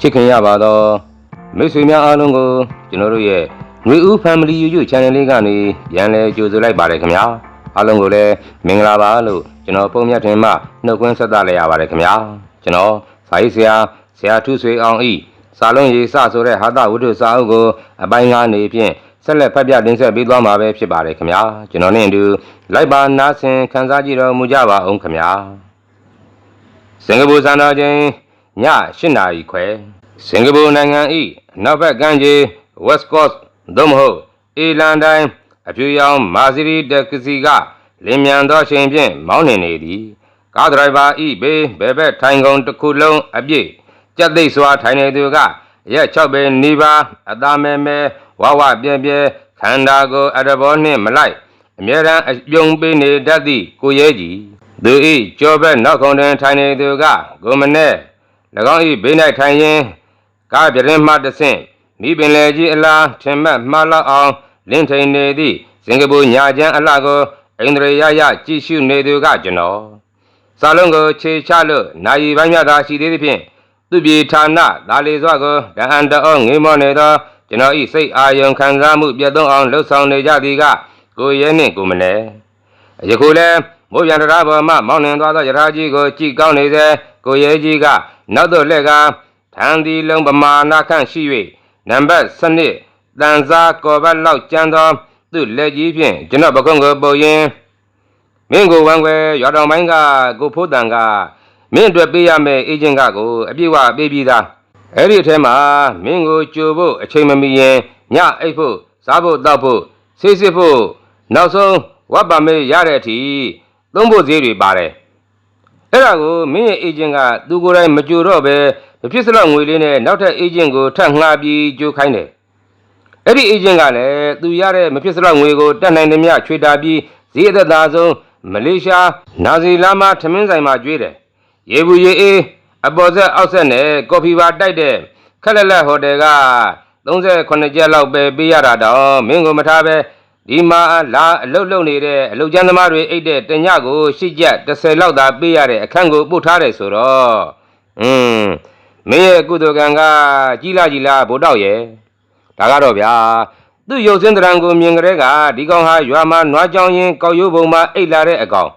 ချစ်ခင်ရပါသောမိတ်ဆွေများအားလုံးကိုကျွန်တော်တို့ရဲ့ຫນွေဦး Family YouTube Channel လေးကနေပြန်လည်ကြိုဆိုလိုက်ပါတယ်ခင်ဗျာအားလုံးကိုလည်းမင်္ဂလာပါလို့ကျွန်တော်ပုံမြတ်ထင်မှနှုတ်ခွန်းဆက်သလိုက်ရပါတယ်ခင်ဗျာကျွန်တော်စာရေးဆရာဆရာထုဆွေအောင်ဤစာလုံးရေးစဆိုတဲ့ဟာသဝတ္ထုစာအုပ်ကိုအပိုင်း၅နေဖြင့်ဆက်လက်ဖတ်ပြတင်ဆက်ပေးသွားမှာပဲဖြစ်ပါတယ်ခင်ဗျာကျွန်တော်နဲ့အတူလိုက်ပါနားဆင်ခန်းစားကြည့်တော်မူကြပါအောင်ခင်ဗျာစင်ကာပူစံတော်ချိန် ည8နာရီခွဲစင်ကာပူနိုင်ငံ၏အနောက်ဘက်ကမ်းခြေ West Coast သို့မဟုတ်အီလန်တိုင်းအဖြူရောင်မာစီရီတက္ကစီကလင်းမြန်သောအချိန်ဖြင့်မောင်းနှင်နေသည်ကားဒရိုင်ဘာ၏ဘေးဘယ်ဘက်ထိုင်ကုန်တစ်ခုလုံးအပြည့်ကြက်သိပ်စွာထိုင်နေသူကရက်6ပဲနီးပါးအသားမဲမဲဝဝပြဲပြဲခန္ဓာကိုယ်အတဘောနှင့်မလိုက်အမြဲတမ်းအပြုံးပေးနေတတ်သည့်ကိုရဲကြီးသူဤကြောဘက်နောက်ခုံတွင်ထိုင်နေသူကကိုမနဲ့၎ င်းဤဘေး၌ထိုင်ရင်းကားပြရင်မှတဆင့်မိပင်လေကြီးအလားထင်မှတ်မှားလောက်အောင်လင်းထိန်နေသည့်စင်ကာပူညာချမ်းအလှကိုအိန္ဒြေရရကြည့်ရှုနေသူကကျွန်တော်စာလုံးကိုခြေချလို့နိုင်ပိုင်းမြတ်သာရှိသေးသဖြင့်သူပြေဌာနဒါလီစွာကိုဒဟန်တောငေးမောနေသောကျွန်တော်ဤစိတ်အာယုံခံစားမှုပြတ်သုံးအောင်လှုပ်ဆောင်နေကြသည်ကကိုရဲနှင့်ကိုမလဲယခုလဲမိုးပြန်တရားပေါ်မှမောင်းနှင်သွားသောယထာကြီးကိုကြည့်ကောင်းနေစေ ကိုရဲကြီးကနောက်သို့လှည့်ကထန်ဒီလုံးပမာဏခန့်ရှိ၍နံပါတ်7တန်စားကော်ဘတ်လောက်ကျန်းသောသူ့လက်ကြီးဖြင့်ကျွန်တော်ပကုံးကိုပုတ်ရင်းမင်းကိုဝမ်းခွဲရွာတော်ပိုင်းကကိုဖိုးတန်ကမင်းအတွက်ပေးရမယ့်အေဂျင့်ကကိုအပြည့်ဝပေးပြီးသားအဲ့ဒီအထဲမှာမင်းကိုကြိုဖို့အချိန်မမီရင်ညအိတ်ဖို့စားဖို့တောက်ဖို့ဆေးစစ်ဖို့နောက်ဆုံးဝတ်ပါမေးရတဲ့အထိသုံးဖို့ဈေးတွေပါတယ် အဲ့ဒါကိုမင်းရဲ့အေဂျင့်ကသူကိုယ်တိုင်မကြိုတော့ပဲမဖြစ်စလောက်ငွေလေးနဲ့နောက်ထပ်အေဂျင့်ကိုထပ်ငှားပြီးကြိုခိုင်းတယ်အဲ့ဒီအေဂျင့်ကလည်းသူရတဲ့မဖြစ်စလောက်ငွေကိုတက်နိုင်သမျှချွေတာပြီးဈေးအသက်သာဆုံးမလေးရှားနာဇီလာမထမင်းဆိုင်မှာကျွေးတယ်။ရေဘူးရေအေးအပေါ်ဆက်အောက်ဆက်နဲ့ကော်ဖီပါတိုက်တဲ့ခက်လက်လက်ဟိုတယ်က38ကျပ်လောက်ပဲပေးရတာတော့မင်းကိုမထားပဲ ဒီမှာလာအလုတ်လုတ်နေတဲ့အလုတ်ကျန်းသမားတွေအိတ်တဲ့တညကို8ကျပ်30လောက်သာပေးရတဲ့အခန်းကိုပို့ထားတယ်ဆိုတော့อืมမင်းရဲ့ကုသိုလ်ကံကကြီးလာကြီးလာဗိုလ်တော့ရဲ့ဒါကတော့ဗျာသူ့ရုပ်စင်းတရံကိုမြင်ကြတဲ့ကဒီကောင်ဟာရွာမှာနွားကြောင်ရင်ကောက်ရိုးပုံမှာအိတ်လာတဲ့အကောင်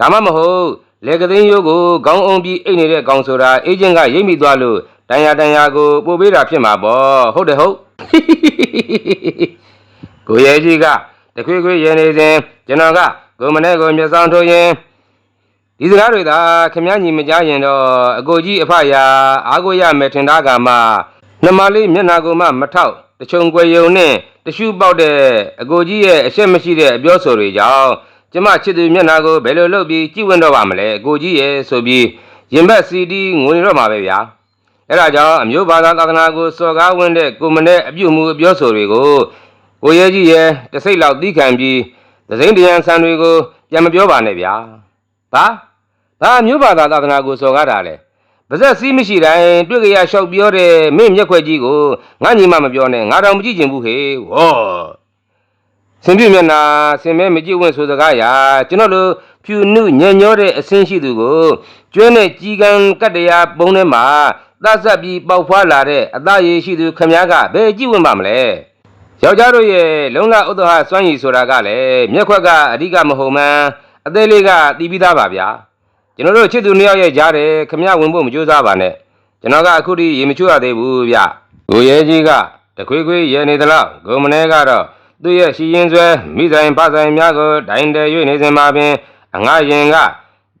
ဒါမှမဟုတ်လေကသိန်းရိုးကိုခေါင်းအောင်ပြီးအိတ်နေတဲ့ကောင်ဆိုတာအေဂျင့်ကရိပ်မိသွားလို့တန်ရာတန်ရာကိုပို့ပေးတာဖြစ်မှာပေါ့ဟုတ်တယ်ဟုတ်ကိုရဲကြီးက တခွေးခွေးရဲနေစဉ်ကျွန်တော်ကကိုမနဲ့ကိုမျက်စောင်းထိုးရင်ဒီစကားတွေသာခမည်းညီမကြားရင်တော့အကိုကြီးအဖရာအားကိုရမယ်ထင်တာကမှနှမလေးမျက်နာကိုမှမထောက်တချုံကွယ်ယုံနဲ့တရှုပေါက်တဲ့အကိုကြီးရဲ့အရှက်မရှိတဲ့အပြောဆိုတွေကြောင့်ကျမချစ်သူမျက်နာကိုဘယ်လိုလုပ်ပြီးကြည့်ဝင်တော့ပါမလဲအကိုကြီးရဲ့ဆိုပြီးရင်ဘတ်စီဒီငွေတော့မှာပဲဗျာအဲ့ဒါကြောင့်အမျိုးဘာသာသာသနာကိုစော်ကားဝင်တဲ့ကိုမနဲ့အပြုတ်မှုအပြောဆိုတွေကို ကိုရဲကြီးရဲ့တစိမ့်လောက်သီးခံပြီးသစိမ့်တရံဆန်တွေကိုပြန်မပြောပါနဲ့ဗျာဘာဘာအမျိုးဘာသာသာသနာကိုစော်ကားတာလဲပါဇက်စီးမရှိတိုင်းတွေ့ကြရလျှောက်ပြောတဲ့မင်းမျက်ခွက်ကြီးကိုငါညီမမပြောနဲ့ငါတော့မကြည့်ချင်ဘူးဟေဝေါစင်ပြမျက်နာစင်မဲမကြည့်ဝင်ဆိုစကားရာကျွန်တော်တို့ဖြူနုညံ့ညောတဲ့အဆင်းရှိသူကိုကျွဲနဲ့ကြီးကံကတ္တရာပုံထဲမှာသတ်ဆက်ပြီးပေါက်ဖွာလာတဲ့အသားရည်ရှိသူခမည်းကဘယ်ကြည့်ဝင်ပါမလဲ ယောက်ျားတို့ရဲ့လုံလဥဒ္ဒဟစွမ်းရည်ဆိုတာကလည်းမျက်ခွက်ကအဓိကမဟုတ်မှန်အသေးလေးကတီးပြီးသားပါဗျာကျွန်တော်တို့ချစ်သူနှစ်ယောက်ရဲ့ကြားတယ်ခမရဝင်ဖို့မကြိုးစားပါနဲ့ကျွန်တော်ကအခုထိရေမချိုးရသေးဘူးဗျကိုရဲကြီးကတခွေးခွေးရဲနေသလားဂုံမနေကတော့သူ့ရဲ့ရှိရင်ဆွဲမိဆိုင်ဖဆိုင်များကိုဒိုင်တယ်၍နေစဉ်မှာပင်အငှားရင်က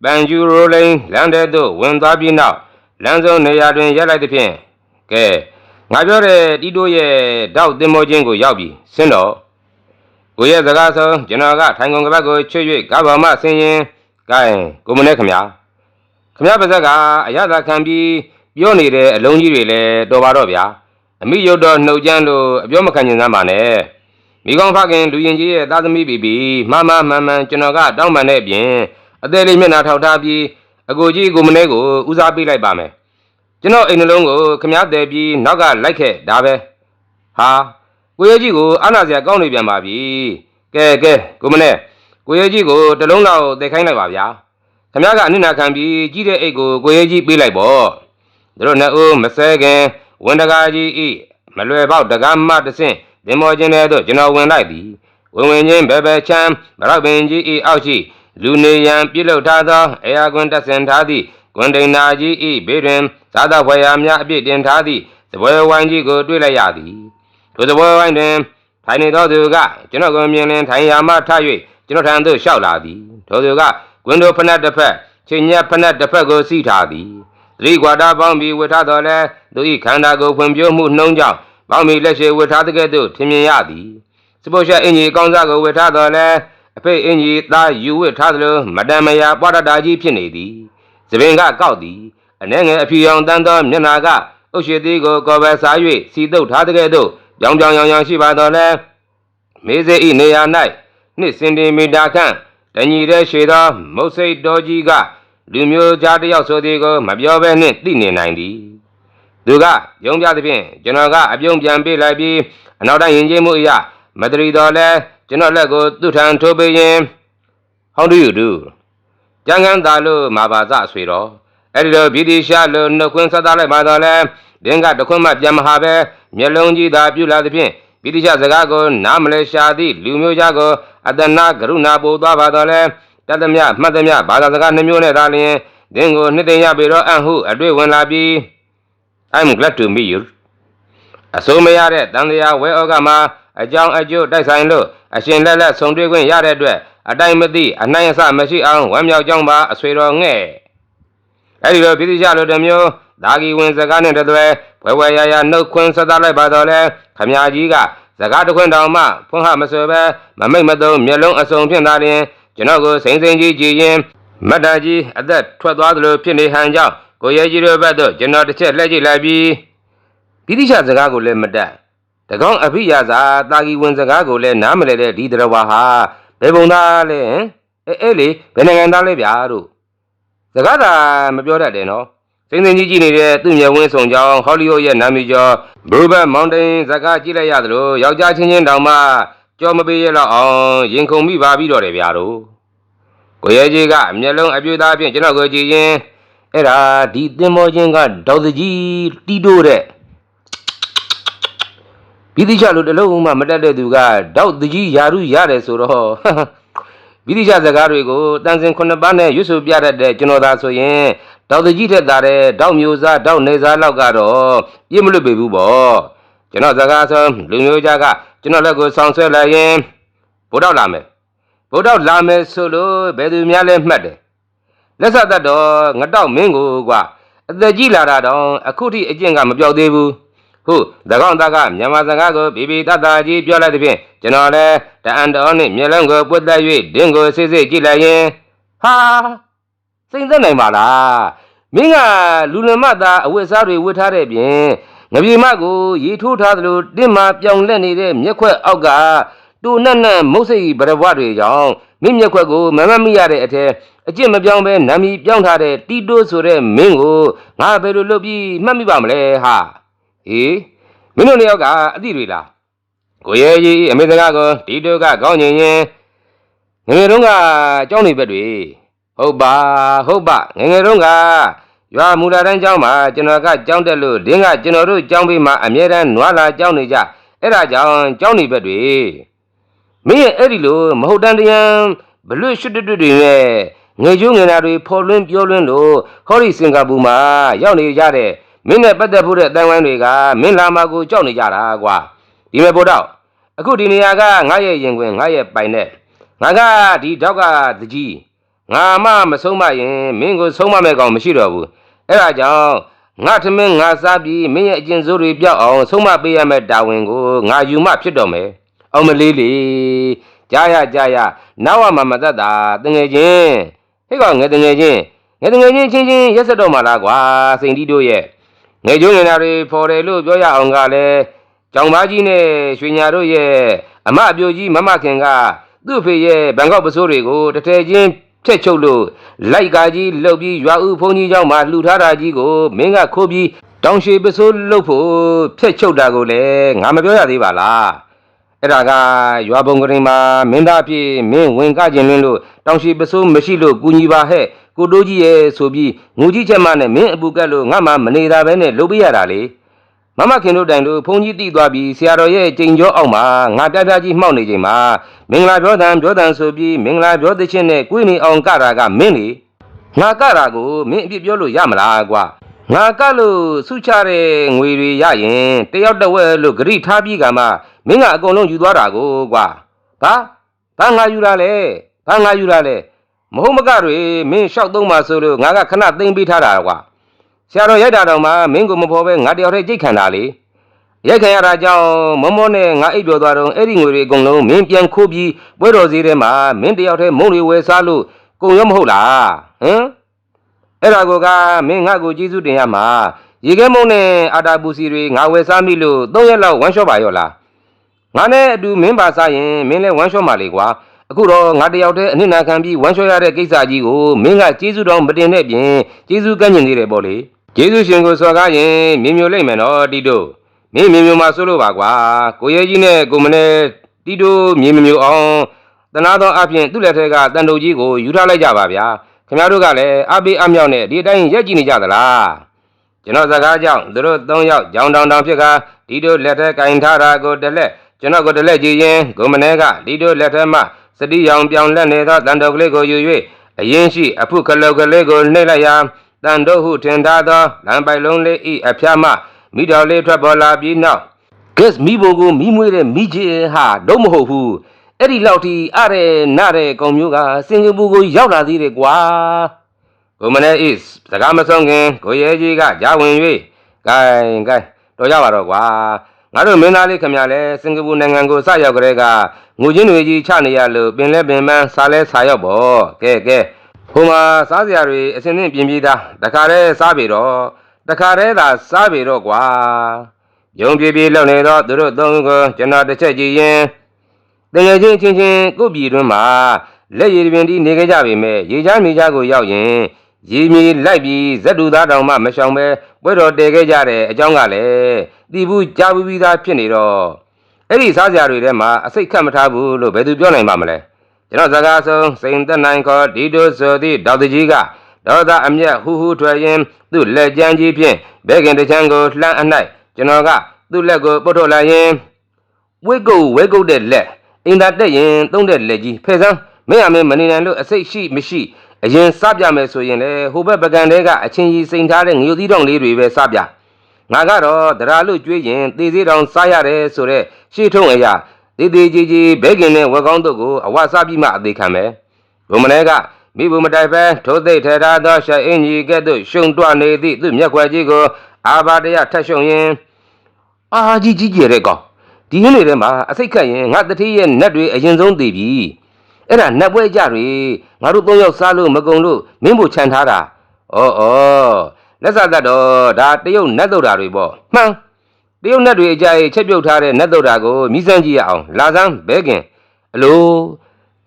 ပန်ကျူရိုလိန်လမ်းတဲ့သို့ဝင်သွားပြီးနောက်လမ်းစုံနေရာတွင်ရက်လိုက်သဖြင့်ကဲ ငါပြောတဲ့တီတိုးရဲ့တောက်တင်မောချင်းကိုရောက်ပြီဆင်းတော့ကိုရဲ့စကားဆုံးကျွန်တော်ကထိုင်ကုန်ကပတ်ကိုချွတ်၍ကားပေါ်မှဆင်းရင်ကဲကိုမနဲ့ခမညာခမညာပါဇက်ကအရသာခံပြီးပြောနေတဲ့အလုံးကြီးတွေလည်းတော်ပါတော့ဗျာအမိရုတ်တော်နှုတ်ကြမ်းလို့အပြောမခံကျင်စမ်းပါနဲ့မိကောင်းဖခင်လူရင်ကြီးရဲ့သားသမီးပြီပြီမမမှန်မှန်ကျွန်တော်ကတောင်းပန်တဲ့အပြင်အသေးလေးမျက်နှာထောက်ထားပြီးအကိုကြီးကိုမနဲ့ကိုဦးစားပေးလိုက်ပါမယ် ကျွန်တော်အိမ်နှလုံးကိုခမညာတဲပြီးနောက်ကလိုက်ခဲ့ဒါပဲဟာကိုရဲကြီးကိုအာနာစရာကောင်းနေပြန်ပါပြီကဲကဲကိုမနဲ့ကိုရဲကြီးကိုတလုံးလောက်တည်ခိုင်းလိုက်ပါဗျာခမရကအနစ်နာခံပြီးကြီးတဲ့အိတ်ကိုကိုရဲကြီးပေးလိုက်ပေါ့တို့နှစ်ဦးမဆဲခင်ဝန်တကာကြီးဤမလွယ်ပေါက်တကားမှတဆင့်သင်္ဘောချင်းထဲသို့ကျွန်တော်ဝင်လိုက်သည်ဝင်ဝင်ချင်းဘဲဘဲချမ်းမရောက်ပင်ကြီးဤအောက်ရှိလူနေရန်ပြုလုပ်ထားသောအေယာကွန်းတက်ဆင်ထားသည့် ကွန်တိန်နာကြီးဤဘေးတွင်သာသာဖွယ်ရာများအပြည့်တင်ထားသည့်သပွဲဝိုင်းကြီးကိုတွေ့လိုက်ရသည်ထိုသပွဲဝိုင်းတွင်ထိုင်နေသောသူကကျွန်တော်ကိုမြင်လင်ထိုင်ရာမှထ၍ကျွန်တော်ထံသို့လျှောက်လာသည်ထိုသူကကွင်းတို့ဖက်နှက်တစ်ဖက်ချင်းညက်ဖက်နှက်တစ်ဖက်ကိုစီးထားသည်သတိကွာတာပေါင်းပြီးဝတ်ထားတော်လဲသူ၏ခန္ဓာကိုယ်ဖွံ့ဖြိုးမှုနှုံးကြောင့်ပေါင်းပြီးလက်ရှိဝတ်ထားတဲ့ကဲ့သို့ထင်မြင်ရသည်စပုတ်ရှက်အင်ကြီးကောင်းစားကိုဝတ်ထားတော်လဲအဖေအင်ကြီးသားယူဝတ်ထားသလိုမတန်မယာပွားတတာကြီးဖြစ်နေသည် သပင်ကကောက်သည်အနှဲငယ်အဖြူရောင်တန်းသောမျက်နာကအုတ်ရှိသေးကိုကော်ပဲစား၍စီတုပ်ထားတဲ့ကဲ့သို့ကြောင်ကြောင်ရောင်ရောင်ရှိပါတော်လဲမေးစေဤနေရာ၌နှစ်စင်တီမီတာခန့်တညီတဲ့ရှည်သောမုတ်စိတ်တော်ကြီးကလူမျိုးသားတစ်ယောက်ဆိုသည်ကိုမပြောဘဲနှင့်သိနေနိုင်သည်သူကယုံပြသဖြင့်ကျွန်တော်ကအပြုံးပြန်ပေးလိုက်ပြီးအနောက်တိုင်းယဉ်ကျေးမှုအရာမတရီတော်လဲကျွန်တော်လက်ကိုသူ့ထံထိုးပေးရင် How do you do ကျန်ကန်သားလို့မာပါစအဆွေတော်အဲ့ဒီလိုဗီဒီရှာလို့နှုတ်ခွန်းဆက်သားလိုက်ပါတော့လဲဒင်းကတခွန်းမှပြန်မဟာပဲမျက်လုံးကြီးသာပြုလာသဖြင့်ဗီဒီရှာစကားကိုနားမလဲရှာသည့်လူမျိုးသားကိုအတနာကရုဏာပို့သွားပါတော့လဲတတ်သမျှမှတ်သမျှဘာသာစကားနှမျိုးနဲ့သာလျှင်ဒင်းကိုနှစ်သိမ့်ရပြီတော့အံ့ဟုအတွေ့ဝင်လာပြီး I'm glad to meet you အစိုးမရတဲ့တန်တရားဝဲဩကမှာအကြောင်းအကျိုးတိုက်ဆိုင်လို့ အရှင်လက်လက်ဆုံတွေ့ခွင့်ရတဲ့အတွက်အတိုင်းမသိအနိုင်အဆမရှိအောင်ဝမ်းမြောက်ကြောင်းပါအဆွေတော်ငဲ့အဲ့ဒီလိုပြည်သူကြလို့တစ်မျိုးဒါဂီဝင်စကားနဲ့တသွဲဝဲဝဲရရနှုတ်ခွန်းဆက်သလိုက်ပါတော့လဲခမညာကြီးကစကားတစ်ခွန်းတောင်မှဖွင့်ဟမဆိုပဲမမိတ်မသုံးမျက်လုံးအစုံဖြင့်သာလျှင်ကျွန်တော်ကိုစိမ့်စိမ့်ကြီးကြည်ရင်မတ်တာကြီးအသက်ထွက်သွားသလိုဖြစ်နေဟန်ကြောင့်ကိုရဲကြီးတို့ဘက်သို့ကျွန်တော်တစ်ချက်လှည့်ကြည့်လိုက်ပြီးပိဋိချစကားကိုလည်းမတတ်တကော င်းအဖိယာစာတာဂီဝင်စကားကိုလည်းနားမလဲတဲ့ဒီတရဝါဟာဘယ်ပုံသားလဲဟင်အဲအဲ့လေဘယ်နိုင်ငံသားလဲဗျာတို့စကားသာမပြောတတ်တယ်နော်စိမ့်စိမ့်ကြီးကြည့်နေတဲ့သူ့မျက်ဝန်းဆောင်ကြောင်းဟောလိဝုဒ်ရဲ့နာမည်ကျော်ဘရူဘတ်မောင်တိန်စကားကြည့်လိုက်ရသလိုယောက်ျားချင်းချင်းတောင်မှကြော်မပေးရတော့အောင်ရင်ခုန်မိပါပြီးတော့တယ်ဗျာတို့ကိုရဲကြီးကအမျက်လုံးအပြည့်သားဖြင့်ကျွန်တော်ကိုကြည့်ရင်အဲ့ဒါဒီသင်္ဘောချင်းကဒေါက်တကြီးတီးတိုးတဲ့ ပြီးတိချလို့တလုံးမှမတက်တဲ့သူကတောက်တကြီးယာရုရတယ်ဆိုတော့ပြီးတိချစကားတွေကိုတန်စင်ခုနှစ်ပါးနဲ့ရွတ်ဆိုပြတတ်တဲ့ကျွန်တော်သာဆိုရင်တောက်တကြီးထက်သာတဲ့တောက်မျိုးစားတောက်နေစားလောက်ကတော့ပြည့်မလွတ်ပေဘူးပေါ့ကျွန်တော်စကားဆိုလူမျိုးကြကကျွန်တော်လက်ကိုဆောင်းဆွဲလိုက်ရင်ဘိုးတော့လာမယ်ဘိုးတော့လာမယ်ဆိုလို့ဘယ်သူများလဲမှတ်တယ်လက်ဆက်သက်တော့ငတောက်မင်းကိုကွာအသက်ကြီးလာတာတော့အခုထိအကျင့်ကမပြောက်သေးဘူး ဟုတ်သကောင်းသားကမြန်မာစကားကိုဘီဘီတတကြီးပြောလိုက်တဲ့ဖြင့်ကျွန်တော်လည်းတအန်တော်နှင့်မျက်လုံးကိုပွတ်သက်၍ဒင်းကိုစစ်စစ်ကြည့်လိုက်ရင်ဟာစိတ်သက်နိုင်ပါလားမင်းကလူလင်မသားအဝတ်စားတွေဝတ်ထားတဲ့ပြင်ငပြေမကိုရေထိုးထားသလိုတင်းမာပြောင်လက်နေတဲ့မျက်ခွက်အောက်ကတူနက်နက်မုတ်စိတ်ဗရဘွားတွေကြောင့်မင်းမျက်ခွက်ကိုမမတ်မိရတဲ့အထက်အကျင့်မပြောင်းပဲနာမည်ပြောင်းထားတဲ့တီတိုးဆိုတဲ့မင်းကိုငါဘယ်လိုလုပ်ပြီးမှတ်မိပါမလဲဟာ ဟေးမင်းတို့နှစ်ယောက်ကအတိတွေလားကိုရဲကြီးအမေစကားကိုဒီတို့ကကောင်းညင်ရင်ငယ်ငယ်တုန်းကကြောင်းနေဘက်တွေဟုတ်ပါဟုတ်ပါငယ်ငယ်တုန်းကရွာမူလာတန်းကျောင်းမှာကျွန်တော်ကကျောင်းတက်လို့ဒင်းကကျွန်တော်တို့ကျောင်းဘေးမှာအမြဲတမ်းနွားလာကျောင်းနေကြအဲ့ဒါကြောင့်ကျောင်းနေဘက်တွေမင်းရဲ့အဲ့ဒီလိုမဟုတ်တန်တရံဘလွတ်ရှွတ်တွတ်တွေနဲ့ငယ်ကျိုးငယ်နာတွေဖော်လွင်းပြောလွင်းလို့ခေါရီစင်ကာပူမှာရောက်နေကြတဲ့ မင်းနဲ့ပတ်သက်ဖို့တဲ့အတန်ဝိုင်းတွေကမင်းလာမကိုကြောက်နေကြတာကွာဒီမဲ့ပို့တော့အခုဒီနေရာကငါရဲ့ရင်ခွင်ငါရဲ့ပိုင်နဲ့ငါကဒီတောက်ကတကြီးငါမှမဆုံးမရင်မင်းကိုဆုံးမမဲ့ကောင်မရှိတော့ဘူးအဲ့ဒါကြောင့်ငါထမင်းငါစားပြီးမင်းရဲ့အကျင့်စိုးတွေပြောက်အောင်ဆုံးမပေးရမယ့်တာဝန်ကိုငါယူမှဖြစ်တော့မယ်အောင်မလေးလေကြားရကြားရနောက်ဝမှာမတတ်တာတငယ်ချင်းဟဲ့ကောင်ငယ်တငယ်ချင်းငယ်တငယ်ချင်းချင်းချင်းရက်ဆက်တော့မှလားကွာစိန်တီတို့ရဲ့ ငယ်ကျိုးငယ်နာတွေဖော်တယ်လို့ပြောရအောင်ကလည်းကြောင်ပါကြီးနဲ့ရွှေညာတို့ရဲ့အမအပြိုကြီးမမခင်ကသူ့ဖေရဲ့ဘန်ကောက်ပစိုးတွေကိုတထည်ချင်းဖြက်ချုပ်လို့လိုက်ကာကြီးလှုပ်ပြီးရွာဦးဖုန်ကြီးเจ้าမှာလှူထားတာကြီးကိုမင်းကခိုးပြီးတောင်ရွှေပစိုးလှုပ်ဖို့ဖြက်ချုပ်တာကိုလည်းငါမပြောရသေးပါလားအဲ့ဒါကရွာဘုံကရင်မှာမင်းသားဖြစ်မင်းဝင်ကကျင်လင်းလို့တောင်ရွှေပစိုးမရှိလို့ကူညီပါဟဲ့ ကိုတိုးကြီးရဲ့ဆိုပြီးငူကြီးချက်မနဲ့မင်းအပူကက်လို့ငါမှမနေတာပဲနဲ့လုပ်ပေးရတာလေမမခင်တို့တိုင်တို့ဘုန်းကြီးတိသွားပြီးဆရာတော်ရဲ့ကြိမ်ကြောအောက်မှာငါပြပြကြီးမှောက်နေချိန်မှာမင်္ဂလာပြောတန်ပြောတန်ဆိုပြီးမင်္ဂလာပြောသချင်းနဲ့ကိုယ်နေအောင်ကတာကမင်းလေငါကတာကိုမင်းအပြစ်ပြောလို့ရမလားကွာငါကလို့စုချတဲ့ငွေတွေရရင်တယောက်တစ်ဝက်လို့ဂရိထားပြီးကမှမင်းကအကုန်လုံးယူသွားတာကိုကွာဘာဘာငါယူလာလဲဘာငါယူလာလဲ မဟုတ်မကတွေမင်းလျှောက်သုံးပါဆိုလို့ငါကခဏသိမ့်ပေးထားတာကွာဆရာတော်ရိုက်တာတော့မှမင်းကိုမဖော်ပဲငါတယောက်တည်းကြိတ်ခံတာလေရိုက်ခံရတာကြောင့်မမောနဲ့ငါအိပ်ပျော်သွားတော့အဲ့ဒီငွေတွေအကုန်လုံးမင်းပြန်ခိုးပြီးပွဲတော်စည်းထဲမှာမင်းတယောက်တည်းမုံတွေဝယ်စားလို့ကုန်ရောမဟုတ်လားဟမ်အဲ့ဒါကိုကမင်းငါ့ကိုကျေးဇူးတင်ရမှာရေခဲမုံနဲ့အာတာပူစီတွေငါဝယ်စားမိလို့၃ရက်လောက်ဝမ်းလျှော့ပါရောလားငါနဲ့အတူမင်းပါစားရင်မင်းလည်းဝမ်းလျှော့မှာလေကွာ အခုတော့ငါတယောက်တည်းအနစ်နာခံပြီးဝမ်းလျှော့ရတဲ့ကိစ္စကြီးကိုမင်းကကျေးဇူးတော်မတင်တဲ့ပြင်ကျေးဇူးကမ်းကျင်သေးတယ်ပေါ့လေကျေးဇူးရှင်ကိုစော်ကားရင်မြင်မြုံလိုက်မယ်နော်တီတို့မင်းမြင်မြုံမှာဆိုလို့ပါကွာကိုရဲကြီးနဲ့ကိုမနဲ့တီတို့မြင်မြုံအောင်တနာသောအဖြစ်သူ့လက်ထက်ကတန်တုတ်ကြီးကိုယူထားလိုက်ကြပါဗျာခင်ဗျားတို့ကလည်းအပေးအမြောက်နဲ့ဒီအတိုင်းရက်ကြည့်နေကြသလားကျွန်တော်စကားကြောင့်သူတို့၃ယောက်ကြောင်တောင်တောင်ဖြစ်ကတီတို့လက်ထက်ကင်ထားတာကိုတစ်လက်ကျွန်တော်ကိုတစ်လက်ကြည့်ရင်ကိုမနဲ့ကတီတို့လက်ထက်မှ စတိရောင်ပြောင်လက်နေသောတန်တုတ်ကလေးကိုယူ၍အရင်ရှိအဖုခလုတ်ကလေးကိုနှိပ်လိုက်ရာတန်တို့ဟုထင်ထားသောလမ်းပိုက်လုံးလေးဤအဖျားမှမိတော်လေးထွက်ပေါ်လာပြီးနောက်ဂက်မိဘုံကိုမိမွေးတဲ့မိကြီးဟာတော့မဟုတ်ဘူးအဲ့ဒီလောက်ထိအရဲနာတဲ့ကောင်မျိုးကစင်ကာပူကိုရောက်လာသေးတယ်ကွာကိုမနဲ့ဤစကားမဆုံးခင်ကိုရဲကြီးကကြားဝင်၍ဂိုင်းဂိုင်းတော်ကြပါတော့ကွာ ငါတို့မင်းသားလေးခင်ဗျာလဲစင်ကာပူနိုင်ငံကိုစရောက်ကြတဲ့ကငိုချင်းတွေကြီးချနေရလို့ပင်လဲပင်ပန်းစားလဲစားရောက်ပေါ့ကဲကဲဟိုမှာစားစရာတွေအစင်းစင်းပြင်ပြီးသားတခါတည်းစားပြီတော့တခါတည်းသာစားပြီတော့ကွာယုံပြေပြေလုံနေတော့သူတို့သုံးဦးကိုကျွန်တော်တစ်ချက်ကြည့်ရင်တကယ်ချင်းချင်းချင်းကိုယ့်ပြည်တွင်းမှာလက်ရည်ပင်တီးနေကြကြပြီမဲ့ရေချမ်းမြေချကိုရောက်ရင် ရေမြေလိုက်ပြီးဇက်တူသားတောင်မှမရှောင်ပဲပွဲတော်တည်ခဲ့ကြတဲ့အကြောင်းကလည်းတီးဘူးကြားဘူးပြီးသားဖြစ်နေတော့အဲ့ဒီစားစရာတွေထဲမှာအစိတ်ခတ်မထားဘူးလို့ဘယ်သူပြောနိုင်ပါမလဲကျွန်တော်စကားဆုံးစိန်သက်နိုင်ခေါ်ဒီတို့ဆိုသည့်ဒေါက်တကြီးကဒေါသအမျက်ဟူးဟူးထွက်ရင်သူ့လက်ကြမ်းကြီးဖြင့်ဘဲခင်တစ်ချမ်းကိုလှမ်းအနှိုက်ကျွန်တော်ကသူ့လက်ကိုပုတ်ထုတ်လိုက်ရင်ဝိတ်ကုတ်ဝဲကုတ်တဲ့လက်အင်သာတက်ရင်သုံးတဲ့လက်ကြီးဖဲစမ်းမင်းအမင်းမနေနိုင်လို့အစိတ်ရှိမရှိ အရင်စပြမယ်ဆိုရင်လေဟိုဘက်ပကံတဲကအချင်းကြီးစိန်ထားတဲ့ငရုတ်သီးတောင်လေးတွေပဲစပြငါကတော့တရာလို့ကြွေးရင်သေသေးတောင်စားရတယ်ဆိုတော့ရှေ့ထုံးအရာတေးသေးကြီးကြီးဘဲကင်နဲ့ဝက်ကောင်းတို့ကိုအဝစားပြီးမှအသေးခံမယ်။ဘုံမလဲကမိဘမတိုင်ပဲထိုးသိပ်ထဲထားသောရှက်အင်ကြီးကဲ့သို့ရှုံတွနေသည့်သူ့မျက်ခွက်ကြီးကိုအာဘာတရထက်ရှုံရင်အာကြီးကြီးကျယ်တဲ့ကောင်ဒီဟင်းတွေထဲမှာအစိတ်ခတ်ရင်ငါတတိရဲ့နက်တွေအရင်ဆုံးသေးပြီ။ အဲ့ဒါနက်ပွဲကြတွေငါတို့သုံးယောက်စားလို့မကုံလို့မင်းဖို့ခြံထားတာ။အော်အော်လက်စားတတ်တော့ဒါတရုတ်နက်တော့တာတွေပေါ့။မှန်တရုတ်နတ်တွေအကြိုက်ချက်ပြုတ်ထားတဲ့နတ်တုတ်တာကိုမြည်စမ်းကြည့်ရအောင်လာစမ်းဘဲခင်အလို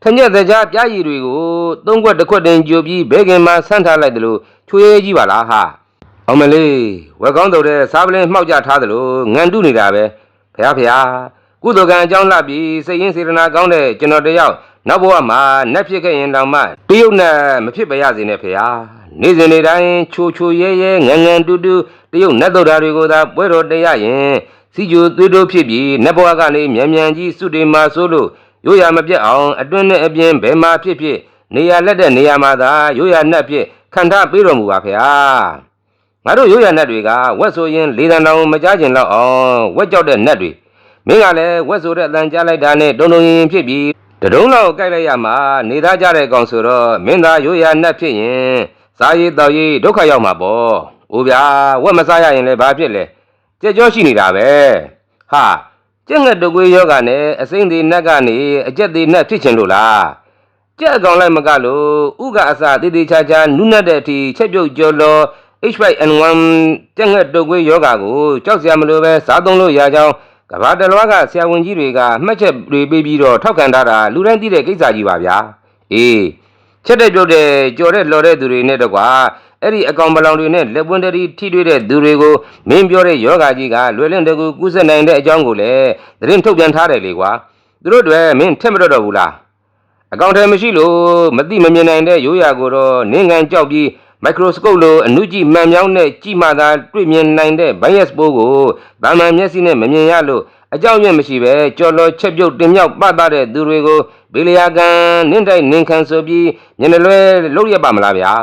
ထညက်သကြားပြားရည်တွေကိုသုံးခွက်တစ်ခွက်တင်ကြိုပြီးဘဲခင်မှာဆန့်ထားလိုက်တယ်လို့ချွေးကြီးပါလားဟာအောင်မလေးဝက်ကောင်းတုတ်တဲ့စားပလင်းမှောက်ကြထားတယ်လို့ငံတုနေတာပဲဖះဖះကုသကံအကြောင်းလှပြီးစိတ်ရင်းစေတနာကောင်းတဲ့ကျွန်တော်တယောက် နောက်ဘဝမှာနတ်ဖြစ်ခဲ့ရင်တောင်မှတရုတ်နဲ့မဖြစ်ပါရစေနဲ့ဖះနေ့စဉ်နေ့တိုင်းချိုချိုရဲရဲငန်ငန်တူတူတရုတ်နတ်တုတ်တာတွေကိုသာပွဲတော်တရရင်စီဂျိုသွေးတိုးဖြစ်ပြီးနတ်ဘဝကနေမြန်မြန်ကြီးစုတေမာဆိုးလို့ရိုးရမပြတ်အောင်အတွင်းနဲ့အပြင်ဘယ်မှာဖြစ်ဖြစ်နေရာလက်တဲ့နေရာမှာသာရိုးရနှက်ဖြစ်ခံထားပေးတော်မူပါဖះငါတို့ရိုးရနှက်တွေကဝက်ဆိုရင်လေးတန်တောင်မကြားကျင်တော့အောင်ဝက်ကြောက်တဲ့နှက်တွေမင်းကလည်းဝက်ဆိုတဲ့အတန်ကြားလိုက်တာနဲ့တုံတုံရင်ရင်ဖြစ်ပြီး တတုံးလောက်ကြိုက်လိုက်ရမှာနေသားကြတဲ့ကောင်ဆိုတော့မင်းသားရိုးရာနှက်ဖြစ်ရင်စားရည်တောက်ရည်ဒုက္ခရောက်မှာပေါ့။အိုးဗျာဝက်မစားရရင်လည်းဘာဖြစ်လဲ။ကြက်ကြောရှိနေတာပဲ။ဟာကြက်ငှက်တကွေးယောဂနဲ့အစိမ့်သေးနက်ကနေအကြက်သေးနက်ဖြစ်ချင်လို့လား။ကြက်အကောင်လိုက်မကလို့ဥကအစတေးသေးချာချာနုနတ်တဲ့အထိချက်ပြုတ်ကြော်လော H5N1 ကြက်ငှက်တကွေးယောဂကိုကြောက်စရာမလိုပဲစားသုံးလို့ရကြောင်း ကဘာတလွားကဆရာဝန်ကြီးတွေကမှတ်ချက်တွေပေးပြီးတော့ထောက်ခံထားတာလူတိုင်းသိတဲ့ကိစ္စကြီးပါဗျာအေးချက်တဲ့ပြုတ်တဲ့ကြော်တဲ့လော်တဲ့သူတွေနဲ့တော့ကွာအဲ့ဒီအကောင်ပလောင်တွေနဲ့လက်ပွန်းတရီထိတွေ့တဲ့သူတွေကိုမင်းပြောတဲ့ယောဂကြီးကလွယ်လင့်တကူကူးစက်နိုင်တဲ့အကြောင်းကိုလည်းသတင်းထုတ်ပြန်ထားတယ်လေကွာသူတို့တွေမင်းထက်မတော့တော့ဘူးလားအကောင်ထဲမရှိလို့မသိမမြင်နိုင်တဲ့ရိုးရာကိုတော့နင်းငံကြောက်ပြီး မိုက်ခရိုစကုပ်လိုအနုကြည့်မှန်မြောင်းတဲ့ကြည့်မှသာတွေ့မြင်နိုင်တဲ့ bias ပိုးကိုဗာမှန်မျက်စိနဲ့မမြင်ရလို့အကြောင်းရင်းမရှိပဲကြော်လော်ချက်ပြုတ်တင်မြောက်ပတ်သားတဲ့သူတွေကိုဘေလျာကန်နင်းတိုက်နင်းခံဆိုပြီးညနေလွဲလုပ်ရပါမလားဗျာ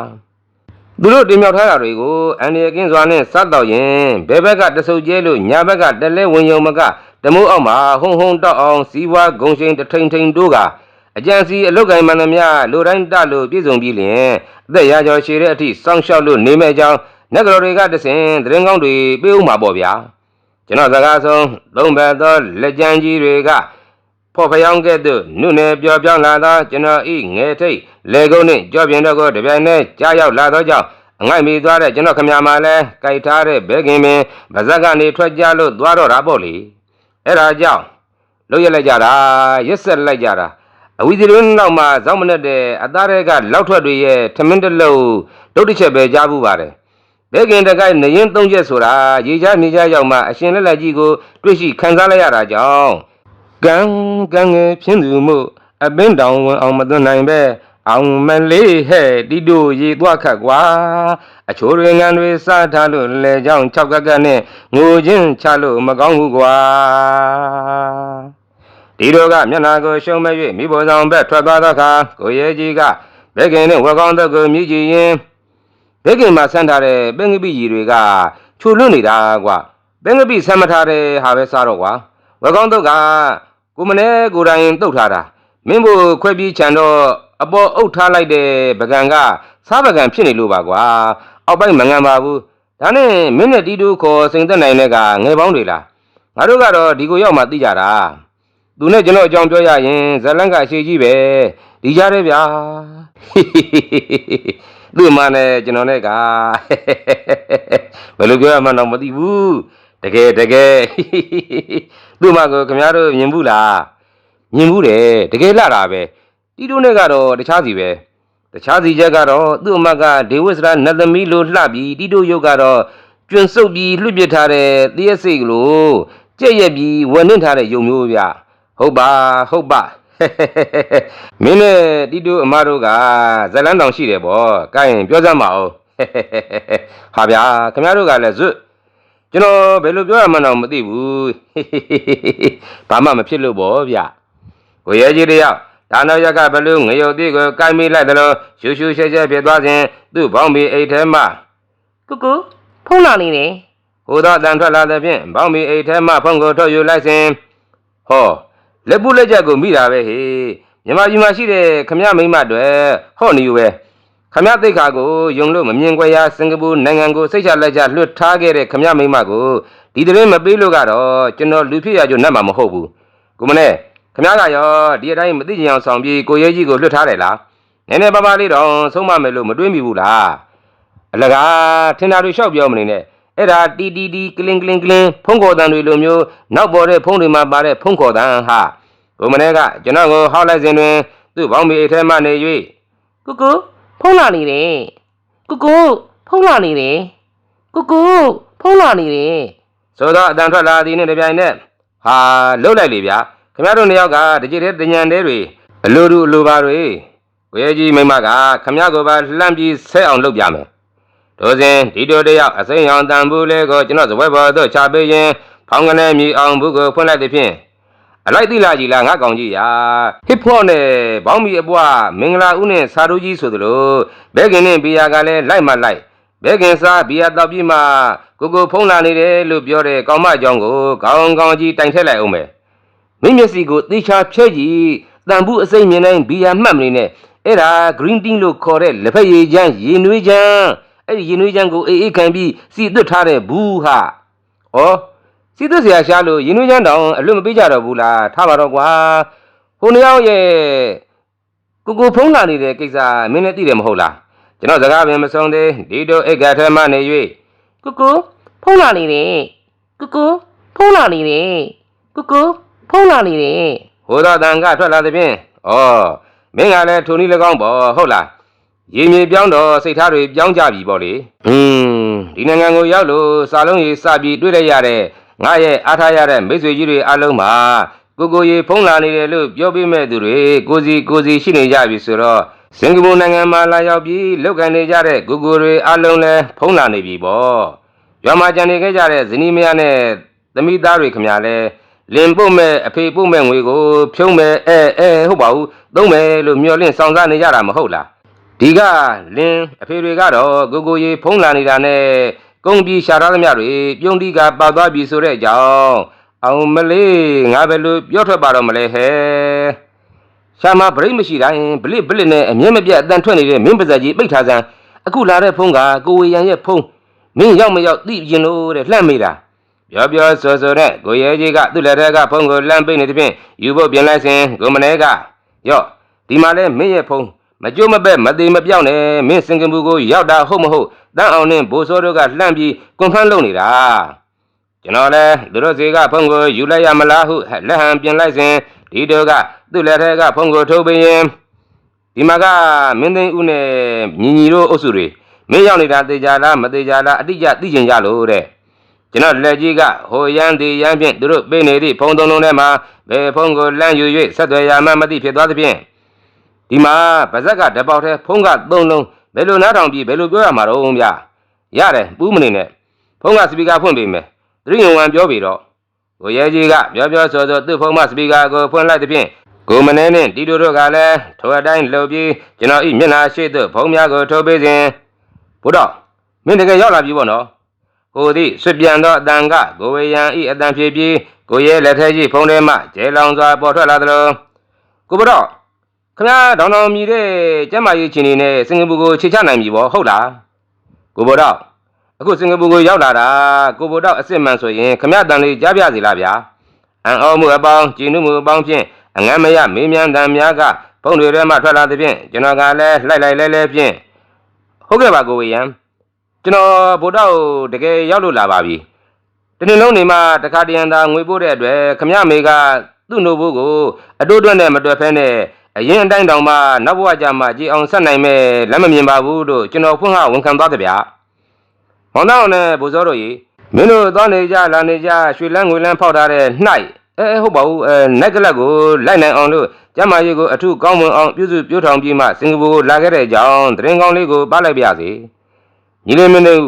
သူတို့တင်မြောက်ထားတာတွေကိုအန်ဒီရကင်းစွာနဲ့စတ်တော့ရင်ဘယ်ဘက်ကတဆုပ်ကျဲလို့ညာဘက်ကတလဲဝင်ယုံမကတမိုးအောက်မှာဟုံဟုံတောက်အောင်စီးပွားဂုံရှိန်တထိန်ထိန်တို့က အကြံစီအလုတ်ကိုင်းမှန်သမျှလူတိုင်းတလို့ပြည့်စုံပြီးလျင်အသက်ရာကျော်ရှည်တဲ့အထိစောင့်ရှောက်လို့နေမဲ့အကြောင်းနက်ဂရော်တွေကတဆင်သတင်းကောင်းတွေပေးဦးမှာပေါ့ဗျာကျွန်တော်စကားဆုံးသုံးဘက်သောလက်ကျန်ကြီးတွေကဖော်ဖျောင်းကဲ့သို့နုနယ်ပျော်ပြောင်းလာသောကျွန်တော်ဤငယ်ထိတ်လေကုန်းနှင့်ကြော့ပြင်းတော့ကိုတပြိုင်နက်ကြားရောက်လာသောကြောင့်အငိုက်မိသွားတဲ့ကျွန်တော်ခမရမှာလဲကြိုက်ထားတဲ့ဘဲခင်ပင်ဗဇက်ကနေထွက်ကြလို့သွားတော့တာပေါ့လေအဲ့ဒါကြောင့်လုတ်ရက်လိုက်ကြတာရက်ဆက်လိုက်ကြတာ အဝီစီလွန်းနောက်မှာဇောင်းမနဲ့တဲ့အသားတွေကလောက်ထွက်တွေရဲ့ထမင်းတစ်လုံးဒုတ်တစ်ချက်ပဲကြားဘူးပါတယ်ဘဲခင်တကိုက်နရင်သုံးချက်ဆိုတာရေချနေကြရောက်မှအရှင်လက်လက်ကြီးကိုတွေ့ရှိခံစားလိုက်ရတာကြောင့်ကံကံငယ်ဖြင်းသူမှုအပင်းတောင်ဝင်အောင်မသွန်းနိုင်ပဲအောင်မလေးဟဲ့တိတို့ရေသွားခတ်ကွာအချိုးတွေငန်းတွေစားထားလို့လဲကြောင်း၆ကက်ကက်နဲ့ငိုချင်းချလို့မကောင်းဘူးကွာ ဒီတို့ကမျက်နာကိုရှုံးမဲ့၍မိဘဆောင်ဘက်ထွက်သွားသောအခါကိုရဲကြီးကဘဲကင်နဲ့ဝက်ကောင်းသက်ကိုမြည်ကြည့်ရင်ဘဲကင်မှာဆန်းထားတဲ့ပင်ကပိကြီးတွေကချိုလွတ်နေတာကွာပင်ကပိဆမ်းမထားတဲ့ဟာပဲစားတော့ကွာဝက်ကောင်းသက်ကကိုမနေကိုယ်တိုင်တုတ်ထားတာမင်းတို့ခွဲပြီးခြံတော့အပေါ်အုပ်ထားလိုက်တဲ့ပကံကစားပကံဖြစ်နေလို့ပါကွာအောက်ပိုင်းမငံပါဘူးဒါနဲ့မင်းနဲ့တီတူခေါ်စိန်သက်နိုင်တဲ့ကငယ်ပေါင်းတွေလားငါတို့ကတော့ဒီကိုရောက်မှသိကြတာ သူနဲ့ကျွန်တော်အကြောင်းပြောရရင်ဇလန်ကအရှိကြီးပဲဒီကြတယ်ဗျာသူ့မနဲ့ကျွန်တော်နဲ့ကဘယ်လိုပြောရမှန်းတော့မသိဘူးတကယ်တကယ်သူ့မကိုခင်ဗျားတို့မြင်ဘူးလားမြင်ဘူးတယ်တကယ်လာတာပဲတီတူနဲ့ကတော့တခြားစီပဲတခြားစီချက်ကတော့သူ့အမကဒေဝိစရာနတ်သမီးလိုလှပြီးတီတူရုပ်ကတော့ကျွန်းစုပ်ပြီးလွှတ်ပစ်ထားတဲ့တရက်စိတ်ကလို့ကြက်ရက်ပြီးဝယ်နှင်းထားတဲ့ယုံမျိုးဗျ ဟုတ်ပါဟုတ်ပါမင်းနဲ့တီတူအမတို့ကဇလန်းတောင်ရှိတယ်ဗောကဲရင်ပြောစမ်းပါဦးဟာဗျာခင်ဗျားတို့ကလည်းဇွတ်ကျွန်တော်ဘယ်လိုပြောရမှန်းတော့မသိဘူးဘာမှမဖြစ်လို့ဗောဗျကိုရဲကြီးတယောက်ဒါနောက်ရက်ကဘလူးငရုတ်တိကိုကိုက်မိလိုက်တယ်လို့ရှူရှူရှဲရှဲဖြစ်သွားစဉ်သူ့ဘောင်းဘီအိတ်ထဲမှကူကူဖုန်းလာနေတယ်ဟိုသောအတန်ထွက်လာတဲ့ဖြင့်ဘောင်းဘီအိတ်ထဲမှဖုန်းကိုထုတ်ယူလိုက်စဉ်ဟော လက်ပုလက်ချက်ကိုမိတာပဲဟေးမြမကြီးမရှိတဲ့ခမရမိမတွေဟော့နေယူပဲခမရသိက္ခာကိုယုံလို့မမြင်ကွယ်ရာစင်ကာပူနိုင်ငံကိုစိတ်ချလက်ချလွတ်ထားခဲ့တဲ့ခမရမိမကိုဒီတရင်မပေးလို့ကတော့ကျွန်တော်လူဖြစ်ရကြနတ်မှာမဟုတ်ဘူးကိုမနဲ့ခမရကရောဒီအတိုင်းမသိချင်အောင်ဆောင်ပြီးကိုရဲကြီးကိုလွတ်ထားတယ်လားနည်းနည်းပါးပါးလေးတော့ဆုံးမမယ်လို့မတွေးမိဘူးလားအလကားထင်တာတွေလျှောက်ပြောမနေနဲ့ အဲ့ဒါတီတီတီကလင်းကလင်းကလင်းဖုန်းခေါ်တန်တွေလိုမျိုးနောက်ပေါ်တဲ့ဖုန်းတွေမှာပါတဲ့ဖုန်းခေါ်တန်ဟာကိုမနေ့ကကျွန်တော်ကိုဟောက်လိုက်စဉ်တွင်သူ့ဘောင်းမီအိတ်ထဲမှနေ၍ကူကူဖုန်းလာနေတယ်ကူကူဖုန်းလာနေတယ်ကူကူဖုန်းလာနေတယ်ဆိုတော့အတန်ထွက်လာသည်နဲ့တပြိုင်နက်ဟာလှုပ်လိုက်လေဗျာခင်ဗျားတို့နှစ်ယောက်ကတကြည်တဲ့တညံသေးတွေအလိုတူအလိုပါတွေကိုရဲကြီးမိမကခင်ဗျားကိုပါလှမ်းပြီးဆဲအောင်လုပ်ပြမယ် တို့စဉ်ဒီတို့တယောက်အစိမ်းရောင်တန်ဘူးလေးကိုကျွန်တော်ဇပွဲပေါ်သို့ချပေးရင်ဖောင်းကနေမြည်အောင်ဘူးကိုဖွင့်လိုက်သည်ဖြင့်အလိုက်တိလာကြီးလားငါကောင်ကြီးရာဟစ်ဖော့နဲ့ဘောင်းမီအပွားမင်္ဂလာဦးနဲ့စာတို့ကြီးဆိုသလိုဘဲကင်နဲ့ဘီယာကလည်းလိုက်မှလိုက်ဘဲကင်စားဘီယာတောက်ပြီးမှကိုကိုဖုံးလာနေတယ်လို့ပြောတဲ့ကောင်မအကြောင်းကိုကောင်းကောင်းကြီးတိုင်ထက်လိုက်အောင်မယ်မင်းမျက်စိကိုသေချာဖြဲကြည့်တန်ဘူးအစိမ့်မြင်တိုင်းဘီယာမှတ်မနေနဲ့အဲ့ဒါ green tea လို့ခေါ်တဲ့လက်ဖက်ရည်ချမ်းရေနွေးချမ်း အဲ့ဒီရေနွေးချမ်းကိုအေးအေးခံပြီးစီသွတ်ထားတဲ့ဘူးဟာဩစီသွတ်เสียရှားလို့ရေနွေးချမ်းတောင်အလွတ်မပေးကြတော့ဘူးလားထားပါတော့ကွာဟိုနှစ်ယောက်ရဲ့ကိုကိုဖုံးလာနေတဲ့ကိစ္စမင်းလည်းသိတယ်မဟုတ်လား ကျွန်တော်စကားပင်မဆုံးသေးဒီတို့အိတ်ကထဲမှနေ၍ ကူကူဖုန်းလာနေတယ်ကူကူဖုန်းလာနေတယ်ကူကူဖုန်းလာနေတယ် ဟိုသောတန်ကထွက်လာသည်ဖြင့်ဩမင်းကလည်းထိုနည်း၎င်းပေါ့ဟုတ်လား ရေမြေပြောင်းတော့စိတ်ထားတွေပြောင်းကြပြီပေါ့လေဟွန်းဒီနိုင်ငံကိုရောက်လို့စာလုံးကြီးစပြီးတွေ့လိုက်ရတဲ့ငါရဲ့အားထားရတဲ့မိတ်ဆွေကြီးတွေအားလုံးမှာကိုကိုရေဖုံးလာနေတယ်လို့ပြောပြမဲ့သူတွေကိုစီကိုစီရှိနေကြပြီဆိုတော့စင်ကာပူနိုင်ငံမှာလာရောက်ပြီးလောက်ကန်နေကြတဲ့ကိုကိုတွေအလုံးလဲဖုံးလာနေပြီပေါ့ရွာမှာကြံနေခဲ့ကြတဲ့ဇနီးမယားနဲ့သမီးသားတွေခမရလဲလင်ပုတ်မဲ့အဖေပုတ်မဲ့ငွေကိုဖြုံးမဲ့အဲအဲဟုတ်ပါဘူးသုံးမယ်လို့မျှော်လင့်ဆောင်စားနေကြတာမဟုတ်လား ဒီကလင်အဖေတွေကတော့ကိုကိုကြီးဖုံးလာနေတာနဲ့ကုန်းပြီးရှာထားသမျှတွေပြုံးတီးကပောက်သွားပြီဆိုတဲ့အကြောင်းအောင်မလေးငါပဲလို့ပြောထွက်ပါတော့မလဲဟဲ့ရှာမဗရိတ်မရှိတိုင်းဘလစ်ဘလစ်နဲ့အမြင့်မပြတ်အတန်ထွက်နေတဲ့မင်းပါဇက်ကြီးပိတ်ထားစမ်းအခုလာတဲ့ဖုန်းကကိုဝေရန်ရဲ့ဖုန်းမင်းရောက်မရောက်သိရင်လို့တဲ့လှမ်းမိတာပြောပြောဆိုဆိုနဲ့ကိုရဲကြီးကသူ့လက်ထက်ကဖုန်းကိုလှမ်းပိတ်နေတဲ့ဖြင့်ယူဖို့ပြင်လိုက်စဉ်ကိုမနေကရော့ဒီမှာလဲမင်းရဲ့ဖုန်း မကြိုးမပဲ့မသေးမပြောင်းနဲ့မင်းစင်ကပူကိုရောက်တာဟုတ်မဟုတ်တန်းအောင်နဲ့ဘိုးစောတို့ကလှမ်းပြီးကွန်ဖန်းလုပ်နေတာကျွန်တော်လည်းသူတို့စီကဖုန်းကိုယူလိုက်ရမလားဟုလက်ဟန်ပြင်လိုက်စဉ်ဒီတို့ကသူ့လက်ထက်ကဖုန်းကိုထုတ်ပေးရင်ဒီမှာကမင်းသိန်းဦးနဲ့ညီညီတို့အုပ်စုတွေမင်းရောက်နေတာတေချာလားမတေချာလားအတိအကျသိချင်ကြလို့တဲ့ကျွန်တော်လက်ကြီးကဟိုရန်ဒီရန်ဖြင့်သူတို့ပေးနေသည့်ဖုန်းသုံးလုံးထဲမှာဘယ်ဖုန်းကိုလမ်းယူ၍ဆက်သွယ်ရမှန်းမသိဖြစ်သွားသဖြင့် ဒီမှာဗဇက်ကတပေါက်ထဲဖုန်းကသုံးလုံးဘယ်လိုနားထောင်ပြီးဘယ်လိုပြောရမှာတော့ဗျာရတယ်ပူးမနေနဲ့ဖုန်းကစပီကာဖွင့်ပေးမယ်သတိယဝန်ပြောပြီတော့ကိုရဲကြီးကပြောပြောဆိုဆိုသူ့ဖုန်းမစပီကာကိုဖွင့်လိုက်တဲ့ဖြင့်ကိုမနေနဲ့တီတိုတို့ကလည်းထိုအတိုင်းလှုပ်ပြီးကျွန်တော်ဤမျက်နှာရှိသို့ဖုန်းများကိုထိုးပေးစဉ်ဘုတော့မင်းတကယ်ရောက်လာပြီပေါ့နော်ဟိုသည်ဆွပြန်သောအတန်ကကိုဝေယံဤအတန်ဖြစ်ပြီးကိုရဲလက်ထက်ရှိဖုန်းထဲမှကျဲလောင်စွာပေါ်ထွက်လာသလိုကိုဘတော့ ခမရဒေါင်တော်မြည်တဲ့ကျမ်းမာရေးချင်းနေနဲ့စင်ကာပူကိုခြေချနိုင်ပြီပေါ့ဟုတ်လားကိုဘတော့အခုစင်ကာပူကိုရောက်လာတာကိုဘိုတော့အစ်စ်မှန်ဆိုရင်ခမရတန်လေးကြားပြစီလားဗျာအန်အောမှုအပေါင်းကျင်းမှုအပေါင်းဖြင့်အငမ်းမရမေးမြန်းတန်များကဖုန်းတွေထဲမှထွက်လာသဖြင့်ကျွန်တော်ကလည်းလှိုက်လိုက်လဲလဲဖြင့်ဟုတ်ကဲ့ပါကိုဝေယံကျွန်တော်ဘိုတော့တကယ်ရောက်လို့လာပါပြီတနေ့လုံးနေမှတခါတရံသာငွေပို့တဲ့အတွက်ခမရမေကသူ့နို့ဘိုးကိုအတိုးတွက်နဲ့မတွက်ဖဲနဲ့ အရင်အတိုင်းတောင်မှနောက်ဘဝကြမှာကြည်အောင်ဆက်နိုင်မဲ့လက်မမြင်ပါဘူးလို့ကျွန်တော်ဖွင့်ဟဝန်ခံသွားတယ်ဗျာမောင်တော်နဲ့ဘိုးစောတို့ကြီးမင်းတို့သွားနေကြလာနေကြရွှေလန်းငွေလန်းဖောက်ထားတဲ့နှိုက်အဲအဲဟုတ်ပါဘူးအဲနိုက်ကလပ်ကိုလိုက်နိုင်အောင်လို့ကျမကြီးကိုအထုကောင်းမွန်အောင်ပြုစုပြောထောင်ပြီးမှစင်ကာပူကိုလာခဲ့တဲ့အကြောင်းသတင်းကောင်းလေးကိုပါလိုက်ပါရစေညီလေးမင်းတို့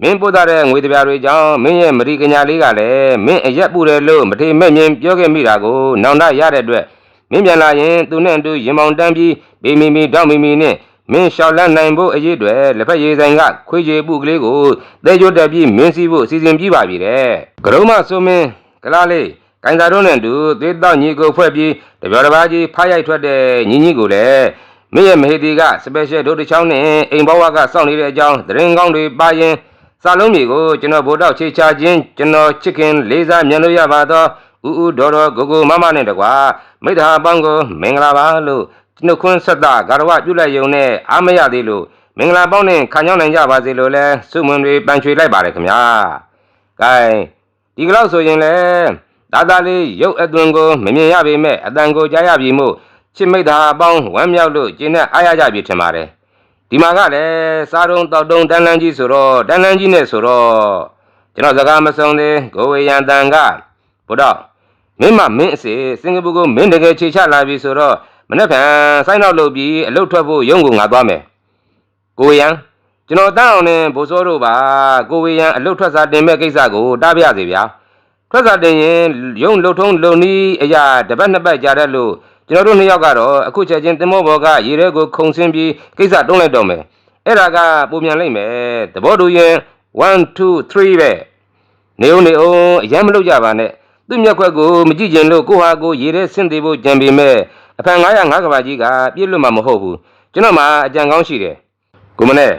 မင်းပို့ထားတဲ့ငွေတပြားတွေကြောင့်မင်းရဲ့မရီကညာလေးကလည်းမင်းအရက်ပူတယ်လို့မထေမဲ့မြင်ပြောခဲ့မိတာကိုနောင်တရတဲ့အတွက် မင်းပြန်လာရင်သူနဲ့အတူရင်မောင်တန်းပြီးဘေမီမီတောက်မီမီနဲ့မင်းရှောက်လန်းနိုင်ဖို့အရေးတွေလက်ဖက်ရည်ဆိုင်ကခွေးချေပုကလေးကိုတဲကြွတက်ပြီးမင်းစီးဖို့စီစဉ်ပြီးပါပြီတဲ့ကရုံးမဆိုမင်းကလားလေးကိုင်စာတို့နဲ့အတူသေးတော့ညီကိုဖွဲ့ပြီးတပြောတစ်ပါးကြီးဖားရိုက်ထွက်တဲ့ညီညီကိုလည်းမင်းရဲ့မဟေတီကစပယ်ရှယ်ဒုတ်တစ်ချောင်းနဲ့အိမ်ဘဝကစောင့်နေတဲ့အကြောင်းသတင်းကောင်းတွေပါရင်စာလုံးမျိုးကိုကျွန်တော်ဗိုလ်တော့ချေချခြင်းကျွန်တော်ချစ်ခင်လေးစားမြင်လို့ရပါတော့ ဥဥဒေါ်တော်ကိုကိုမမနဲ့တကွာမိတ္တဟာအပေါင်းကိုမင်္ဂလာပါလို့နှုတ်ခွန်းဆက်တာဂါရဝပြုလိုက်ရုံနဲ့အားမရသေးလို့မင်္ဂလာပေါင်းနဲ့ခံကြောင်းနိုင်ကြပါစေလို့လဲစုမွန်တွေပန်ချွေလိုက်ပါတယ်ခင်ဗျာ။ကဲဒီကလောက်ဆိုရင်လေဒါသာလေးရုပ်အသွင်ကိုမမြင်ရပေမဲ့အတန်ကိုကြားရပြီမို့ချစ်မိတ်တာအပေါင်းဝမ်းမြောက်လို့ကျင်းနဲ့အားရကြပြီထင်ပါတယ်။ဒီမှာကလည်းစားတုံးတောက်တုံးတန်းလန်းကြီးဆိုတော့တန်းလန်းကြီးနဲ့ဆိုတော့ကျွန်တော်စကားမဆုံးသေးကိုဝေယံတန်ကဘုတော့ မင်းမမင်းအစီစင်ကာပူကိုမင်းတကယ်ခြေချလာပြီဆိုတော့မနေ့ကစိုင်းနောက်လုပ်ပြီးအလုပ်ထွက်ဖို့ရုံးကိုငါသွားမယ်ကိုဝေယံကျွန်တော်တန်းအောင်နဲ့ဘိုးစောတို့ပါကိုဝေယံအလုပ်ထွက်စာတင်မဲ့ကိစ္စကိုတားပြစေဗျာထွက်စာတင်ရင်ရုံးလှုပ်ထုံးလုံနီးအရာတစ်ပတ်နှစ်ပတ်ကြာတဲ့လို့ကျွန်တော်တို့နှစ်ယောက်ကတော့အခုချက်ချင်းတင်မောဘော်ကရေထဲကိုခုန်ဆင်းပြီးကိစ္စတွန်းလိုက်တော့မယ်အဲ့ဒါကပုံမြန်လိုက်မယ်သဘောတူရင်1 2 3ပဲနေဦးနေဦးအရင်မလုပ်ကြပါနဲ့ သူ့မျက်ခွက်ကိုမကြည့်ကျင်လို့ကိုဟာကိုရေထဲဆင်းသေးဖို့ကြံပေမဲ့အဖန်905ကဘာကြီးကပြည့်လွတ်မှာမဟုတ်ဘူးကျွန်တော်မှအကြံကောင်းရှိတယ်ကိုမနဲ့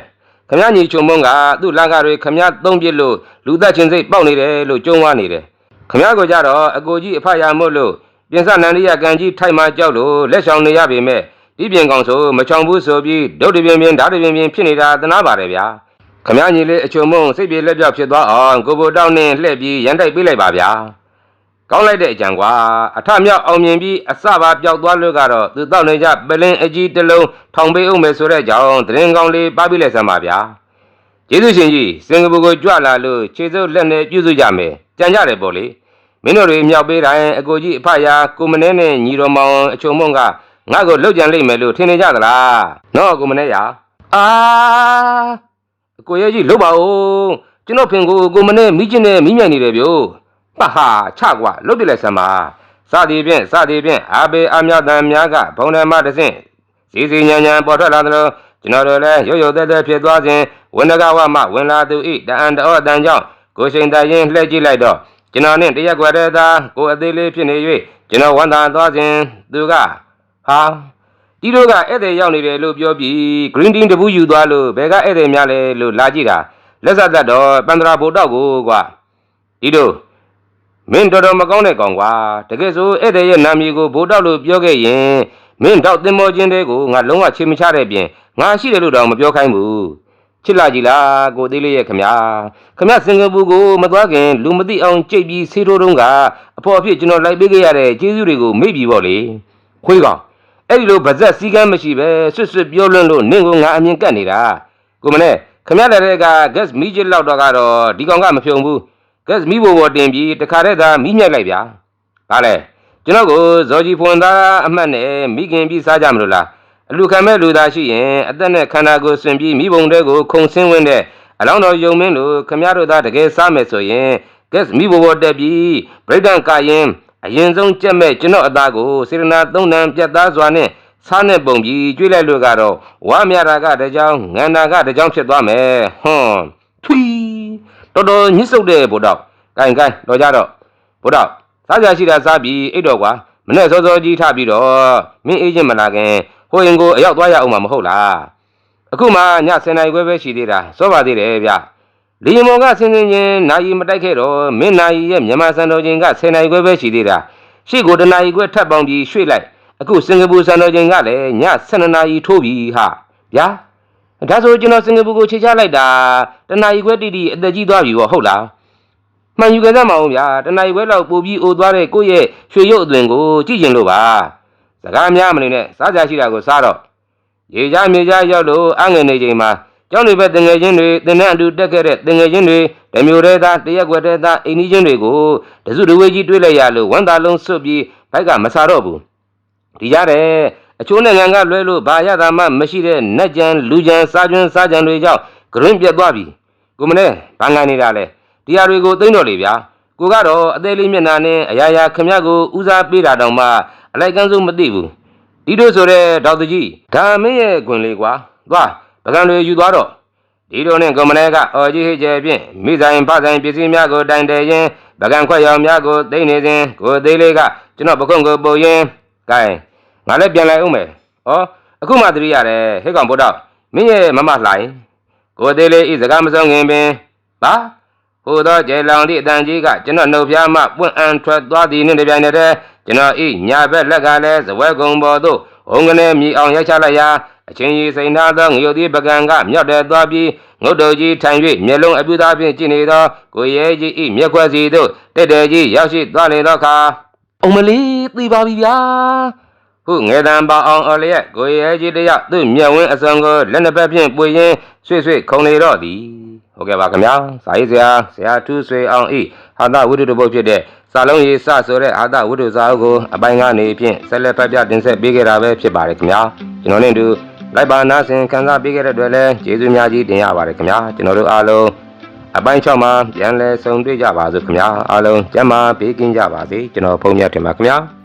ခမညီချုံမုံကသူ့လန်ကာတွေခမသုံးပြစ်လို့လူသက်ချင်းစိတ်ပေါက်နေတယ်လို့ကြုံဝါနေတယ်ခမကိုကြတော့အကိုကြီးအဖရမို့လို့ပြင်စနန္ဒီယကန်ကြီးထိုက်မှကြောက်လို့လက်ဆောင်နေရပေမဲ့ဒီပြင်ကောင်ဆိုမချောင်ဘူးဆိုပြီးဒုတ်တပြင်းပြင်းဓာတ်တပြင်းပြင်းဖြစ်နေတာသနာပါတယ်ဗျာခမညီလေးအချုံမုံစိတ်ပြေလက်ပြောက်ဖြစ်သွားအောင်ကိုဘိုတောင်းနဲ့လှည့်ပြီးရန်တိုက်ပေးလိုက်ပါဗျာ ကောင်းလိုက်တဲ့အကြံကွာအထမြောက်အောင်မြင်ပြီးအစပါပျောက်သွားလို့ကတော့သူတောက်နေကြပလင်းအကြီးတစ်လုံးထောင်ပေးအောင်မယ်ဆိုတဲ့ကြောင့်သတင်းကောင်းလေးပါပြီးလိုက်စမ်းပါဗျာကျေးဇူးရှင်ကြီးစင်ကာပူကိုကြွလာလို့ခြေစုပ်လက်နဲ့ပြုစုကြမယ်ကြံကြတယ်ပေါ့လေမင်းတို့တွေမြောက်ပေးတိုင်းအကိုကြီးအဖရာကိုမနေနဲ့ညီတော်မောင်အချုံမုံကငါ့ကိုလှုပ်ကြံလိမ့်မယ်လို့ထင်နေကြသလားနော်ကိုမနဲ့ရအာကိုရဲကြီးလှုပ်ပါဦးကျွန်တော်ဖင်ကိုကိုမနဲ့မိကျင်နဲ့မိမြိုင်နေတယ်ဗျို့ ဟာဟာချကွာလှုပ်တယ်လဲဆမ်းပါစသည်ဖြင့်စသည်ဖြင့်အာဘေအမြတ်တန်များကဘုံထဲမှတစ်ဆင့်စီစီညံညံပေါ်ထွက်လာသလိုကျွန်တော်တို့လည်းရုပ်ရုပ်သက်သက်ဖြစ်သွားစဉ်ဝန္ဒကဝမှဝင်လာသူဤတအံတော်အတန်ကြောင့်ကိုရှိန်တရင်လှည့်ကြည့်လိုက်တော့ကျွန်တော်နဲ့တရက်ွယ်တဲ့သားကိုအသေးလေးဖြစ်နေ၍ကျွန်တော်ဝန်တာသွားစဉ်သူကဟာဒီတို့ကဧည့်သည်ရောက်နေတယ်လို့ပြောပြီး green tea တပူးယူသွားလို့ဘယ်ကဧည့်သည်များလဲလို့လာကြည့်တာလက်ဆက်သက်တော့ပန္ဒရာဘိုတော့ကိုကွာဒီတို့ မင်းတော်တော်မကောင်းတဲ့ကောင်ကွာတကယ်ဆိုဧည့်သည်ရဲ့နာမည်ကိုဘိုးတောက်လို့ပြောခဲ့ရင်မင်းတော့တင်မောချင်းတဲ့ကိုငါလုံးဝချေမချတဲ့ပြင်ငါရှိတယ်လို့တော့မပြောခိုင်းဘူးချစ်လာကြည်လားကိုသေးလေးရဲ့ခမညာခမညာစင်ကာပူကိုမသွားခင်လူမသိအောင်ကြိတ်ပြီးဆေးထိုးတုံးကအဖော်အဖြစ်ကျွန်တော်လိုက်ပေးခဲ့ရတဲ့ကျေးဇူးတွေကိုမေ့ပြီပေါ့လေခွေးကောင်အဲ့ဒီလိုဗဇက်စည်းကမ်းမရှိပဲဆွတ်ဆွတ်ပြောလွန်းလို့နင့်ကိုငါအမြင်ကတ်နေတာကိုမနဲ့ခမညာတဲ့က gas မီးချစ်လောက်တော့ကတော့ဒီကောင်ကမဖြုံဘူး ကက်စမီဘိုဘောတင်ပြီးတခါတည်းသာမိမြိုက်လိုက်ဗျာ။ဒါလေကျွန်တော်ကိုဇော်ကြီးဖွန်သားအမှတ်နဲ့မိခင်ပြီးစားကြမလို့လားအလူခံမဲ့လူသားရှိရင်အသက်နဲ့ခန္ဓာကိုယ်ဆွင်ပြီးမိဘုံတဲ့ကိုခုံဆင်းဝင်တဲ့အလောင်းတော်ယုံမင်းလို့ခမရတို့သားတကယ်စားမယ်ဆိုရင်ကက်စမီဘိုဘောတက်ပြီးဗရိဒန်ကာရင်အရင်ဆုံးကြက်မဲ့ကျွန်တော်အသားကိုစေရနာသုံးတန်ပြတ်သားစွာနဲ့စားနဲ့ပုံပြီးကျွေးလိုက်လို့ကတော့ဝါမြတာကတကြောင်ငန္နာကတကြောင်ဖြစ်သွားမယ်ဟွန်းထွီ တော်တော်ညှစ်ဆုပ်တဲ့ဘုတော့ဂိုင်ဂိုင်တော်ကြတော့ဘုတော့စားကြရှိတာစားပြီးအိတ်တော်ကွာမနဲ့စောစောကြီးထပြီးတော့မင်းအေးချင်းမလာခင်ဟိုရင်ကိုအရောက်သွားရအောင်မှာမဟုတ်လားအခုမှည10နာရီခွဲပဲရှိသေးတာစောပါသေးတယ်ဗျလီယမော်ကဆင်းဆင်းချင်းနိုင်မတိုက်ခဲ့တော့မင်းနိုင်ရဲ့မြန်မာစံတော်ချိန်က10နာရီခွဲပဲရှိသေးတာရှေ့ကိုတနာရီခွဲထပ်ပေါင်းပြီးရွှေ့လိုက်အခုစင်ကာပူစံတော်ချိန်ကလည်းည12နာရီထိုးပြီဟာဗျာဒါဆိုကျွန်တော်စင်ကာပူကိုခြေချလိုက်တာ တနာရီခွဲတိတိအသက်ကြီးသွားပြီပေါ့ဟုတ်လားမှန်ယူကြစမ်းမအောင်ဗျာတနာရီခွဲလောက်ပို့ပြီးအိုသွားတဲ့ကိုယ့်ရဲ့ရွှေရုပ်အသွင်ကိုကြည့်ကျင်လို့ပါစကားများမနေနဲ့စားကြရှိတာကိုစားတော့ရေကြမြေကြရောက်လို့အငွေနေချိန်မှာကျောင်းတွေပဲတငယ်ချင်းတွေတင်တဲ့အတူတက်ခဲ့တဲ့တငယ်ချင်းတွေဓမျိုးတဲ့သားတရက်ွက်တဲ့သားအိမ်ကြီးချင်းတွေကိုတစုတဝေးကြီးတွေ့လိုက်ရလို့ဝမ်းသာလုံးစွတ်ပြီးဘိုက်ကမစားတော့ဘူးဒီကြတဲ့အချိုးနဲ့ငံကလွဲလို့ဘာရတာမှမရှိတဲ့နတ်ကြံလူကြံစားကျွန်းစားကြံတွေကြောင့်ဂရင်းပြတ်သွားပြီ ကိုမနဲ့ဘာငံနေတာလဲဒီဟာတွေကိုသိမ့်တော့လေဗျာကိုကတော့အသေးလေးမျက်နှာနဲ့အရာရာခမရကိုဦးစားပေးတာတောင်မှအလိုက်ကန်းဆုံးမသိဘူးဒီတို့ဆိုတဲ့ဒေါက်တာကြီးဒါမင်းရဲ့ခွင်လေးကွာသွားပကံတွေယူသွားတော့ဒီတို့နဲ့ကွန်မနဲကအော်ကြီးဟိကျဲဖြင့်မိဆိုင်ဖဆိုင်ပစ္စည်းများကိုတိုင်တယ်ရင်ပကံခွက်ရောင်များကိုသိမ့်နေစဉ်ကိုသေးလေးကကျွန်တော်ပခုံးကိုပုံရင်ကဲငါလည်းပြန်လိုက်အောင်မယ်ဩအခုမှသတိရတယ်ဟဲ့ကောင်ဗုဒ္ဓမင်းရဲ့မမလှိုင် ကိုသေးလေးဤစကားမဆုံးခင်ပင်ဘာဟိုသောကျေလောင်သည့်အတန်ကြီးကကျွန်တော်နှုတ်ဖျားမှပွင့်အံထွက်သွားသည်နှင့်တပြိုင်နက်တည်းကျွန်တော်ဤညာဘက်လက်ကလည်းဇဝဲကုံပေါ်သို့ဟုံကနေမြည်အောင်ရိုက်ချလိုက်ရာအချင်းကြီးစိန်ထားသောငရုတ်သည့်ပကံကမြောက်တဲ့သွားပြီးငုတ်တော်ကြီးထိုင်၍မျက်လုံးအပြူသားဖြင့်ကြည့်နေသောကိုရဲကြီးဤမျက်ခွက်စီသို့တက်တယ်ကြီးရောက်ရှိသွားလေသောအခါအုံမလေးသိပါပြီဗျာ ဟုငယ်တံပါအောင်အော်လျက်ကိုရဲကြီးတယောက်သူ့မျက်ဝင်းအစုံကိုလက်နှစ်ဖက်ဖြင့်ပွေရင်းဆွေ့ဆွေ့ခုံနေတော့သည်ဟုတ်ကဲ့ပါခင်ဗျာစာရေးဆရာဆရာထူးဆွေအောင်ဤဟာသဝိတုတပုတ်ဖြစ်တဲ့စာလုံးရေးစဆိုတဲ့ဟာသဝိတုစာအုပ်ကိုအပိုင်းကနေဖြင့်ဆက်လက်ဖတ်ပြတင်ဆက်ပေးခဲ့တာပဲဖြစ်ပါတယ်ခင်ဗျာကျွန်တော်နဲ့အတူလိုက်ပါနာဆင်ခံစားပေးခဲ့တဲ့အတွက်လည်းကျေးဇူးများကြီးတင်ရပါတယ်ခင်ဗျာကျွန်တော်တို့အားလုံးအပိုင်း6မှာပြန်လည်ဆုံတွေ့ကြပါစို့ခင်ဗျာအားလုံးကျမ်းမာပေးကင်းကြပါစေကျွန်တော်ဖုန်းမြတ်တင်ပါခင်ဗျာ